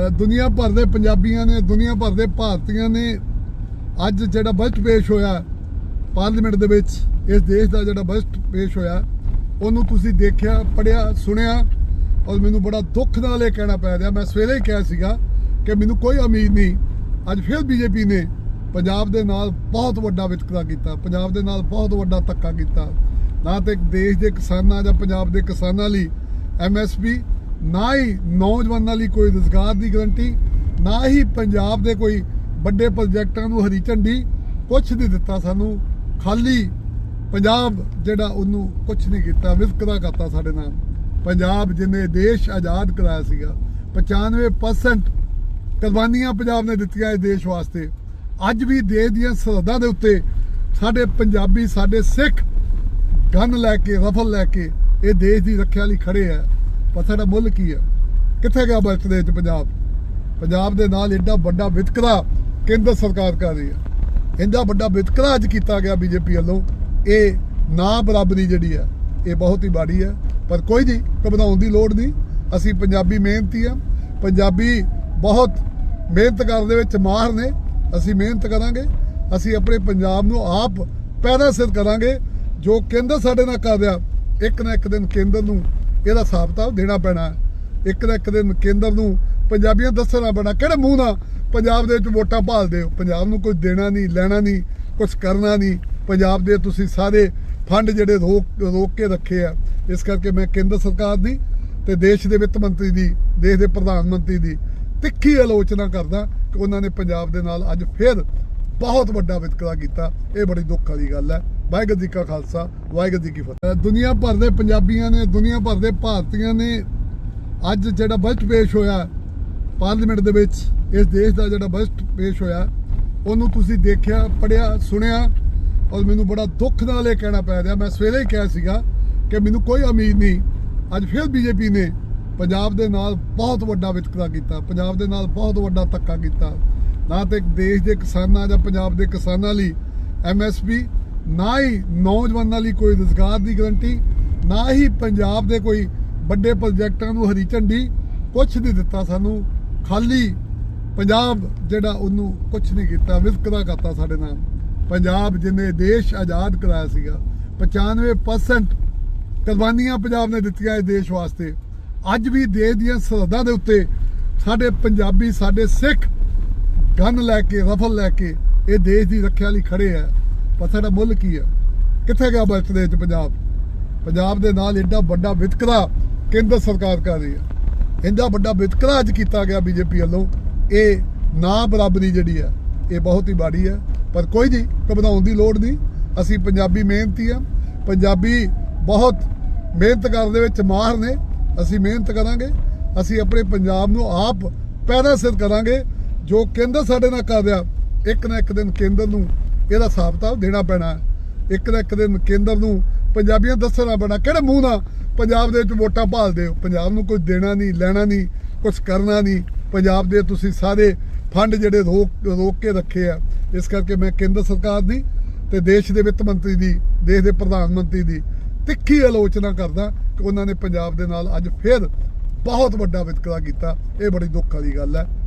ਦੁਨੀਆ ਭਰ ਦੇ ਪੰਜਾਬੀਆਂ ਨੇ, ਦੁਨੀਆ ਭਰ ਦੇ ਭਾਰਤੀਆਂ ਨੇ ਅੱਜ ਜਿਹੜਾ ਬਜਟ ਪੇਸ਼ ਹੋਇਆ ਪਾਰਲੀਮੈਂਟ ਦੇ ਵਿੱਚ, ਇਸ ਦੇਸ਼ ਦਾ ਜਿਹੜਾ ਬਜਟ ਪੇਸ਼ ਹੋਇਆ, ਉਹਨੂੰ ਤੁਸੀਂ ਦੇਖਿਆ ਪੜਿਆ ਸੁਣਿਆ ਔਰ ਮੈਨੂੰ ਬੜਾ ਦੁੱਖ ਨਾਲ ਇਹ ਕਹਿਣਾ ਪੈ ਰਿਹਾ। ਮੈਂ ਸਵੇਰੇ ਹੀ ਕਿਹਾ ਸੀਗਾ ਕਿ ਮੈਨੂੰ ਕੋਈ ਉਮੀਦ ਨਹੀਂ, ਅੱਜ ਫਿਰ ਬੀਜੇਪੀ ਨੇ ਪੰਜਾਬ ਦੇ ਨਾਲ ਬਹੁਤ ਵੱਡਾ ਵਿਤਕਰਾ ਕੀਤਾ, ਪੰਜਾਬ ਦੇ ਨਾਲ ਬਹੁਤ ਵੱਡਾ ਧੱਕਾ ਕੀਤਾ। ਨਾ ਤੇ ਦੇਸ਼ ਦੇ ਕਿਸਾਨਾਂ ਜਾਂ ਪੰਜਾਬ ਦੇ ਕਿਸਾਨਾਂ ਲਈ ਐਮਐਸਪੀ ਨਾ ਹੀ ਨੌਜਵਾਨਾਂ ਲਈ ਕੋਈ ਰੋਜ਼ਗਾਰ ਦੀ ਗਰੰਟੀ ਨਾ ਹੀ ਪੰਜਾਬ ਦੇ ਕੋਈ ਵੱਡੇ ਪ੍ਰੋਜੈਕਟਾਂ ਨੂੰ ਹਰੀ ਝੰਡੀ ਕੁਛ ਨਹੀਂ ਦਿੱਤਾ ਸਾਨੂੰ। ਖਾਲੀ ਪੰਜਾਬ ਜਿਹੜਾ ਉਹਨੂੰ ਕੁਛ ਨਹੀਂ ਕੀਤਾ ਵਿਤਕਰਾ ਕਰਤਾ ਸਾਡੇ ਨਾਲ। ਪੰਜਾਬ ਜਿਹਨੇ ਦੇਸ਼ ਆਜ਼ਾਦ ਕਰਾਇਆ ਸੀਗਾ 95% ਕੁਰਬਾਨੀਆਂ ਪੰਜਾਬ ਨੇ ਦਿੱਤੀਆਂ ਇਸ ਦੇਸ਼ ਵਾਸਤੇ। ਅੱਜ ਵੀ ਦੇਸ਼ ਦੀਆਂ ਸਰਹੱਦਾਂ ਦੇ ਉੱਤੇ ਸਾਡੇ ਪੰਜਾਬੀ, ਸਾਡੇ ਸਿੱਖ ਗਨ ਲੈ ਕੇ, ਰਫਲ ਲੈ ਕੇ ਇਹ ਦੇਸ਼ ਦੀ ਰੱਖਿਆ ਲਈ ਖੜੇ ਆ। ਪਰ ਸਾਡਾ ਮੁੱਲ ਕੀ ਆ? ਕਿੱਥੇ ਗਿਆ ਬਜਟ ਦੇ ਵਿੱਚ ਪੰਜਾਬ? ਪੰਜਾਬ ਦੇ ਨਾਲ ਐਡਾ ਵੱਡਾ ਵਿਤਕਰਾ ਕੇਂਦਰ ਸਰਕਾਰ ਕਰ ਰਹੀ ਹੈ ਇੰਦਾ ਵੱਡਾ ਵਿਤਕਰਾ ਅੱਜ ਕੀਤਾ ਗਿਆ ਬੀਜੇਪੀ ਵੱਲੋਂ। ਇਹ ਨਾ ਬਰਾਬਰੀ ਜਿਹੜੀ ਆ, ਇਹ ਬਹੁਤ ਹੀ ਬਾੜੀ ਆ। ਪਰ ਕੋਈ ਨਹੀਂ, ਘਬਰਾਉਣ ਦੀ ਲੋੜ ਨਹੀਂ। ਅਸੀਂ ਪੰਜਾਬੀ ਮਿਹਨਤੀ ਆ। ਪੰਜਾਬੀ ਬਹੁਤ ਮਿਹਨਤ ਕਰਨ ਦੇ ਵਿੱਚ ਮਾਹਰ ਨੇ। ਅਸੀਂ ਮਿਹਨਤ ਕਰਾਂਗੇ। ਅਸੀਂ ਆਪਣੇ ਪੰਜਾਬ ਨੂੰ ਆਪ ਪੈਦਾ ਸਿਰ ਕਰਾਂਗੇ। ਜੋ ਕੇਂਦਰ ਸਾਡੇ ਨਾਲ ਕਰ ਰਿਹਾ, ਇੱਕ ਨਾ ਇੱਕ ਦਿਨ ਕੇਂਦਰ ਨੂੰ ਇਹਦਾ ਹਿਸਾਬ ਕਿਤਾਬ ਦੇਣਾ ਪੈਣਾ। ਇੱਕ ਨਾ ਇੱਕ ਦਿਨ ਕੇਂਦਰ ਨੂੰ ਪੰਜਾਬੀਆਂ ਦੱਸਣਾ ਪੈਣਾ, ਕਿਹੜੇ ਮੂੰਹ ਨਾਲ ਪੰਜਾਬ ਦੇ ਵਿੱਚ ਵੋਟਾਂ ਭਾਲਦੇ ਹੋ? ਪੰਜਾਬ ਨੂੰ ਕੁਝ ਦੇਣਾ ਨਹੀਂ, ਲੈਣਾ ਨਹੀਂ ਕੁਝ ਕਰਨਾ ਨਹੀਂ। ਪੰਜਾਬ ਦੇ ਤੁਸੀਂ ਸਾਰੇ ਫੰਡ ਜਿਹੜੇ ਰੋਕ ਰੋਕ ਕੇ ਰੱਖੇ ਆ। ਇਸ ਕਰਕੇ ਮੈਂ ਕੇਂਦਰ ਸਰਕਾਰ ਦੀ ਤੇ ਦੇਸ਼ ਦੇ ਵਿੱਤ ਮੰਤਰੀ ਦੀ, ਦੇਸ਼ ਦੇ ਪ੍ਰਧਾਨ ਮੰਤਰੀ ਦੀ ਤਿੱਖੀ ਆਲੋਚਨਾ ਕਰਦਾ ਕਿ ਉਹਨਾਂ ਨੇ ਪੰਜਾਬ ਦੇ ਨਾਲ ਅੱਜ ਫਿਰ ਬਹੁਤ ਵੱਡਾ ਵਿਤਕਰਾ ਕੀਤਾ। ਇਹ ਬੜੀ ਦੁੱਖ ਵਾਲੀ ਗੱਲ ਹੈ। ਵਾਹਿਗੁਰੂ ਜੀ ਕਾ ਖਾਲਸਾ, ਵਾਹਿਗੁਰੂ ਜੀ ਕੀ ਫਤਿਹ। ਦੁਨੀਆ ਭਰ ਦੇ ਪੰਜਾਬੀਆਂ ਨੇ, ਦੁਨੀਆ ਭਰ ਦੇ ਭਾਰਤੀਆਂ ਨੇ ਅੱਜ ਜਿਹੜਾ ਬਜਟ ਪੇਸ਼ ਹੋਇਆ ਪਾਰਲੀਮੈਂਟ ਦੇ ਵਿੱਚ, ਇਸ ਦੇਸ਼ ਦਾ ਜਿਹੜਾ ਬਜਟ ਪੇਸ਼ ਹੋਇਆ, ਉਹਨੂੰ ਤੁਸੀਂ ਦੇਖਿਆ ਪੜਿਆ ਸੁਣਿਆ ਔਰ ਮੈਨੂੰ ਬੜਾ ਦੁੱਖ ਨਾਲ ਇਹ ਕਹਿਣਾ ਪੈ ਰਿਹਾ। ਮੈਂ ਸਵੇਰੇ ਹੀ ਕਿਹਾ ਸੀਗਾ ਕਿ ਮੈਨੂੰ ਕੋਈ ਉਮੀਦ ਨਹੀਂ। ਅੱਜ ਫਿਰ ਬੀਜੇਪੀ ਨੇ ਪੰਜਾਬ ਦੇ ਨਾਲ ਬਹੁਤ ਵੱਡਾ ਵਿਤਕਰਾ ਕੀਤਾ, ਪੰਜਾਬ ਦੇ ਨਾਲ ਬਹੁਤ ਵੱਡਾ ਧੱਕਾ ਕੀਤਾ। ਨਾ ਤੇ ਦੇਸ਼ ਦੇ ਕਿਸਾਨਾਂ ਜਾਂ ਪੰਜਾਬ ਦੇ ਕਿਸਾਨਾਂ ਲਈ ਐਮਐਸਪੀ ਨਾ ਹੀ ਨੌਜਵਾਨਾਂ ਲਈ ਕੋਈ ਰੋਜ਼ਗਾਰ ਦੀ ਗਰੰਟੀ, ਨਾ ਹੀ ਪੰਜਾਬ ਦੇ ਕੋਈ ਵੱਡੇ ਪ੍ਰੋਜੈਕਟਾਂ ਨੂੰ ਹਰੀ ਝੰਡੀ ਕੁਛ ਨਹੀਂ ਦਿੱਤਾ ਸਾਨੂੰ, ਖਾਲੀ ਪੰਜਾਬ ਜਿਹੜਾ ਉਹਨੂੰ ਕੁਛ ਨਹੀਂ ਕੀਤਾ ਵਿਤਕਰਾ ਕਰਤਾ ਸਾਡੇ ਨਾਲ। ਪੰਜਾਬ ਜਿਹਨੇ ਦੇਸ਼ ਆਜ਼ਾਦ ਕਰਾਇਆ ਸੀਗਾ 95% ਕੁਰਬਾਨੀਆਂ ਪੰਜਾਬ ਨੇ ਦਿੱਤੀਆਂ ਇਸ ਦੇਸ਼ ਵਾਸਤੇ। ਅੱਜ ਵੀ ਦੇਸ਼ ਦੀਆਂ ਸਰਹੱਦਾਂ ਦੇ ਉੱਤੇ ਸਾਡੇ ਪੰਜਾਬੀ, ਸਾਡੇ ਸਿੱਖ ਗਨ ਲੈ ਕੇ, ਰਫਲ ਲੈ ਕੇ ਇਹ ਦੇਸ਼ ਦੀ ਰੱਖਿਆ ਲਈ ਖੜੇ ਆ। ਪਰ ਸਾਡਾ ਮੁੱਲ ਕੀ ਆ? ਕਿੱਥੇ ਗਿਆ ਬਜਟ ਦੇ ਵਿੱਚ ਪੰਜਾਬ? ਪੰਜਾਬ ਦੇ ਨਾਲ ਐਡਾ ਵੱਡਾ ਵਿਤਕਰਾ ਕੇਂਦਰ ਸਰਕਾਰ ਕਰ ਰਹੀ ਆ। ਇੰਨਾ ਵੱਡਾ ਵਿਤਕਰਾ ਅੱਜ ਕੀਤਾ ਗਿਆ ਬੀਜੇਪੀ ਵੱਲੋਂ। ਇਹ ਨਾ ਬਰਾਬਰੀ ਜਿਹੜੀ ਆ, ਇਹ ਬਹੁਤ ਹੀ ਬਾੜੀ ਆ। ਪਰ ਕੋਈ ਨਹੀਂ, ਘਬਰਾਉਣ ਦੀ ਲੋੜ ਨਹੀਂ। ਅਸੀਂ ਪੰਜਾਬੀ ਮਿਹਨਤੀ ਆ। ਪੰਜਾਬੀ ਬਹੁਤ ਮਿਹਨਤ ਕਰਨ ਦੇ ਵਿੱਚ ਮਾਹਰ ਨੇ। ਅਸੀਂ ਮਿਹਨਤ ਕਰਾਂਗੇ। ਅਸੀਂ ਆਪਣੇ ਪੰਜਾਬ ਨੂੰ ਆਪ ਪੈਦਾ ਸਿਰ ਕਰਾਂਗੇ। ਜੋ ਕੇਂਦਰ ਸਾਡੇ ਨਾਲ ਕਰ ਰਿਹਾ, ਇੱਕ ਨਾ ਇੱਕ ਦਿਨ ਕੇਂਦਰ ਨੂੰ ਇਹਦਾ ਹਿਸਾਬ ਕਿਤਾਬ ਦੇਣਾ ਪੈਣਾ ਇੱਕ ਨਾ ਇੱਕ ਦਿਨ ਕੇਂਦਰ ਨੂੰ ਪੰਜਾਬੀਆਂ ਦੱਸਣਾ ਪੈਣਾ, ਕਿਹੜੇ ਮੂੰਹ ਨਾਲ ਪੰਜਾਬ ਦੇ ਵਿੱਚ ਵੋਟਾਂ ਭਾਲਦੇ ਹੋ? ਪੰਜਾਬ ਨੂੰ ਕੁਝ ਦੇਣਾ ਨਹੀਂ, ਲੈਣਾ ਨਹੀਂ, ਕੁਝ ਕਰਨਾ ਨਹੀਂ। ਪੰਜਾਬ ਦੇ ਤੁਸੀਂ ਸਾਰੇ ਫੰਡ ਜਿਹੜੇ ਰੋਕ ਰੋਕ ਕੇ ਰੱਖੇ ਆ। ਇਸ ਕਰਕੇ ਮੈਂ ਕੇਂਦਰ ਸਰਕਾਰ ਦੀ ਤੇ ਦੇਸ਼ ਦੇ ਵਿੱਤ ਮੰਤਰੀ ਦੀ, ਦੇਸ਼ ਦੇ ਪ੍ਰਧਾਨ ਮੰਤਰੀ ਦੀ ਤਿੱਖੀ ਆਲੋਚਨਾ ਕਰਦਾ ਕਿ ਉਹਨਾਂ ਨੇ ਪੰਜਾਬ ਦੇ ਨਾਲ ਅੱਜ ਫਿਰ ਬਹੁਤ ਵੱਡਾ ਵਿਤਕਰਾ ਕੀਤਾ। ਇਹ ਬੜੀ ਦੁੱਖ ਵਾਲੀ ਗੱਲ ਹੈ।